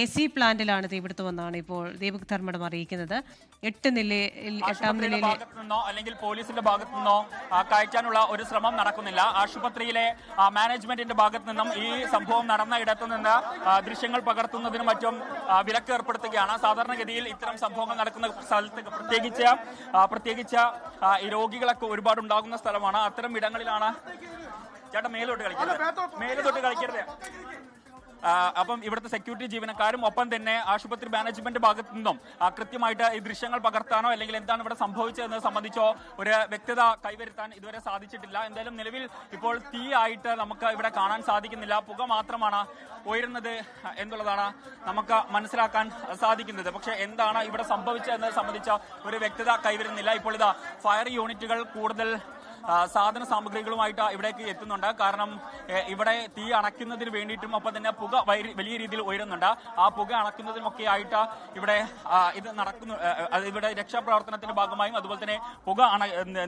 A C പ്ലാന്റിലാണ് തീപിടുത്തമെന്നാണ് ഇപ്പോൾ ദീപക് ധർമ്മടം അറിയിക്കുന്നത്. എട്ട് നിലയിൽ എട്ടാം നിലയിൽ നിലയിലെ നിന്നോ അല്ലെങ്കിൽ പോലീസിന്റെ ഭാഗത്തു നിന്നോ കയറ്റാനുള്ള ഒരു ശ്രമം നടക്കുന്നില്ല. ആശുപത്രിയിലെ മാനേജ്മെന്റിന്റെ ഭാഗത്തു നിന്നും ഈ സംഭവം നടന്ന ഇടത്തു നിന്ന് ദൃശ്യങ്ങൾ പകർത്തുന്നതിനും മറ്റും വിലക്ക് ഏർപ്പെടുത്തുകയാണ്. സാധാരണഗതിയിൽ ഇത്തരം സംഭവങ്ങൾ നടക്കുന്ന സ്ഥലത്ത് പ്രത്യേകിച്ച് പ്രത്യേകിച്ച് ഈ രോഗികളൊക്കെ ഒരുപാട് ഉണ്ടാകുന്ന സ്ഥലമാണ്. അത്തരം ഇടങ്ങളിലാണ് ചേട്ടാ മേലോട്ട് കളിക്കരുത്. മേലോട്ട് കളിക്കരുത്. അപ്പം ഇവിടുത്തെ സെക്യൂരിറ്റി ജീവനക്കാരും ഒപ്പം തന്നെ ആശുപത്രി മാനേജ്മെന്റ് ഭാഗത്തു നിന്നും കൃത്യമായിട്ട് ഈ ദൃശ്യങ്ങൾ പകർത്താനോ അല്ലെങ്കിൽ എന്താണ് ഇവിടെ സംഭവിച്ചതെന്ന് സംബന്ധിച്ചോ ഒരു വ്യക്തത കൈവരുത്താൻ ഇതുവരെ സാധിച്ചിട്ടില്ല. എന്തായാലും നിലവിൽ ഇപ്പോൾ തീ ആയിട്ട് നമുക്ക് ഇവിടെ കാണാൻ സാധിക്കുന്നില്ല. പുക മാത്രമാണ് ഉയരുന്നത് എന്നുള്ളതാണ് നമുക്ക് മനസ്സിലാക്കാൻ സാധിക്കുന്നത്. പക്ഷെ എന്താണ് ഇവിടെ സംഭവിച്ചതെന്ന് സംബന്ധിച്ച ഒരു വ്യക്തത കൈവരുന്നില്ല. ഇപ്പോൾ ഇതാ ഫയർ യൂണിറ്റുകൾ കൂടുതൽ സാധന സാമഗ്രികളുമായിട്ട് ഇവിടേക്ക് എത്തുന്നുണ്ട്. കാരണം ഇവിടെ തീ അണയ്ക്കുന്നതിന് വേണ്ടിയിട്ടും ഒപ്പം തന്നെ പുക വലിയ രീതിയിൽ ഉയരുന്നുണ്ട്. ആ പുക അണയ്ക്കുന്നതിനുമൊക്കെ ആയിട്ട് ഇവിടെ ഇത് നടക്കുന്നു ഇവിടെ രക്ഷാപ്രവർത്തനത്തിന്റെ ഭാഗമായും അതുപോലെ തന്നെ പുക അണ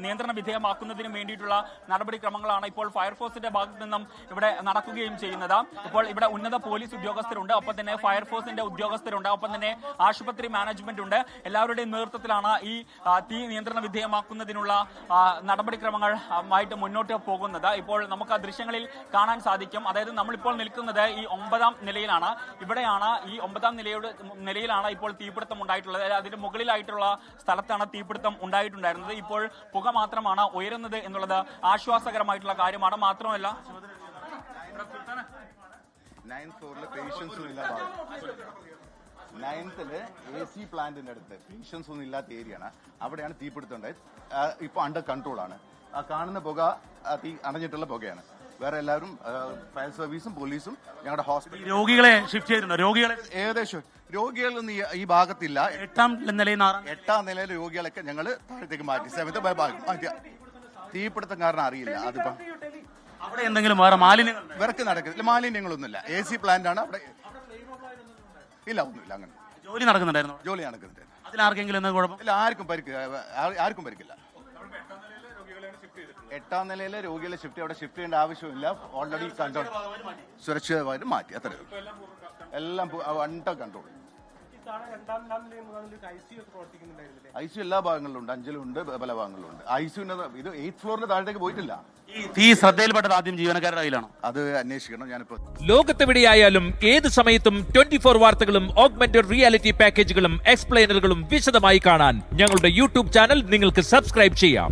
നിയന്ത്രണ വിധേയമാക്കുന്നതിനും വേണ്ടിയിട്ടുള്ള നടപടിക്രമങ്ങളാണ് ഇപ്പോൾ ഫയർഫോഴ്സിന്റെ ഭാഗത്തു നിന്നും ഇവിടെ നടക്കുകയും ചെയ്യുന്നത്. ഇപ്പോൾ ഇവിടെ ഉന്നത പോലീസ് ഉദ്യോഗസ്ഥരുണ്ട്. ഒപ്പം തന്നെ ഫയർഫോഴ്സിന്റെ ഉദ്യോഗസ്ഥരുണ്ട്. ഒപ്പം തന്നെ ആശുപത്രി മാനേജ്മെന്റ് ഉണ്ട് എല്ലാവരുടെയും നേതൃത്വത്തിലാണ് ഈ തീ നിയന്ത്രണ വിധേയമാക്കുന്നതിനുള്ള നടപടിക്രമങ്ങൾ ആയിട്ട് മുന്നോട്ട് പോകുന്നത്. ഇപ്പോൾ നമുക്ക് ആ ദൃശ്യങ്ങളിൽ കാണാൻ സാധിക്കും. അതായത് നമ്മളിപ്പോൾ നിൽക്കുന്നത് ഈ ഒമ്പതാം നിലയിലാണ്. ഇവിടെയാണ് ഈ ഒമ്പതാം നിലയുടെ നിലയിലാണ് ഇപ്പോൾ തീപിടുത്തം ഉണ്ടായിട്ടുള്ളത്. അതിന്റെ മുകളിലായിട്ടുള്ള സ്ഥലത്താണ് തീപിടുത്തം ഉണ്ടായിട്ടുണ്ടായിരുന്നത്. ഇപ്പോൾ പുക മാത്രമാണ് ഉയരുന്നത് എന്നുള്ളത് ആശ്വാസകരമായിട്ടുള്ള കാര്യമാണ്. മാത്രമല്ല ഫ്ലോറിൽ പേഷ്യൻസും ഇല്ല നയൻത്തിൽ എ സി പ്ലാന്റിന്റെ അടുത്ത് ഇൻഷുറൻസ് ഒന്നും ഇല്ലാത്ത ഏരിയയാണ് അവിടെയാണ് തീപിടുത്തം ഉണ്ടായത് ഇപ്പൊ അണ്ടർ കൺട്രോൾ ആണ്. ആ കാണുന്ന പുക തീ അണഞ്ഞിട്ടുള്ള പുകയാണ്. വേറെ എല്ലാവരും ഫയർ സർവീസും പോലീസും ഞങ്ങളുടെ ഹോസ്പിറ്റൽ രോഗികളെ ഷിഫ്റ്റ് ചെയ്തിട്ടുണ്ട്? രോഗികളെ ഏകദേശം. രോഗികളൊന്നും ഈ- ഭാഗത്തില്ല. എട്ടാം നിലയിൽ എട്ടാം നിലയിലെ രോഗികളൊക്കെ ഞങ്ങൾ താഴത്തേക്ക് മാറ്റി. സെവൻത്ത് മാറ്റി തീപിടുത്തം കാരണം അറിയില്ല. അതിപ്പം അവിടെ എന്തെങ്കിലും വേറെ മാലിന്യങ്ങൾ? വിറക്ക് നടക്കുന്നില്ല മാലിന്യങ്ങളൊന്നുമില്ല. എ സി പ്ലാന്റ് ആണ്. അവിടെ ഇല്ല ഒന്നുമില്ല അങ്ങനെ. ജോലി നടക്കുന്നുണ്ടായിരുന്നു? ജോലി നടക്കുന്നുണ്ട് അതിലാർക്കെങ്കിലും എന്താ കുഴപ്പം? ഇല്ല ആർക്കും പരിക്ക് ആ- ആർക്കും പരിക്കില്ല. എട്ടാം നിലയിലെ രോഗികളെ ഷിഫ്റ്റ് അവിടെ ഷിഫ്റ്റ് ചെയ്യേണ്ട ആവശ്യമില്ല. ഓൾറെഡി കൺട്രോൾ സുരക്ഷിതമായിട്ട് മാറ്റി. അത്രയേ ഉള്ളൂ. എല്ലാം അണ്ടർ കൺട്രോൾ ഐ സി എല്ലാ ഭാഗങ്ങളിലും ഉണ്ട് അഞ്ചലുണ്ട് പല ഭാഗങ്ങളിലും ഉണ്ട് ഐ സിന്റെ ഇത് എയ്ത്ത് ഫ്ലോറിന്റെ താഴത്തേക്ക് പോയിട്ടില്ല. ഈ തീ ശ്രദ്ധയിൽപ്പെട്ടത് ആദ്യം ജീവനക്കാരുടെ കയ്യിലാണോ. അത് അന്വേഷിക്കണം ഞാനിപ്പോ ലോകത്തെവിടെയായാലും ഏത് സമയത്തും ട്വന്റി ഫോർ വാർത്തകളും ഓഗ്മെന്റഡ് റിയാലിറ്റി പാക്കേജുകളും എക്സ്പ്ലെയിനറുകളും വിശദമായി കാണാൻ ഞങ്ങളുടെ യൂട്യൂബ് ചാനൽ നിങ്ങൾക്ക് സബ്സ്ക്രൈബ് ചെയ്യാം.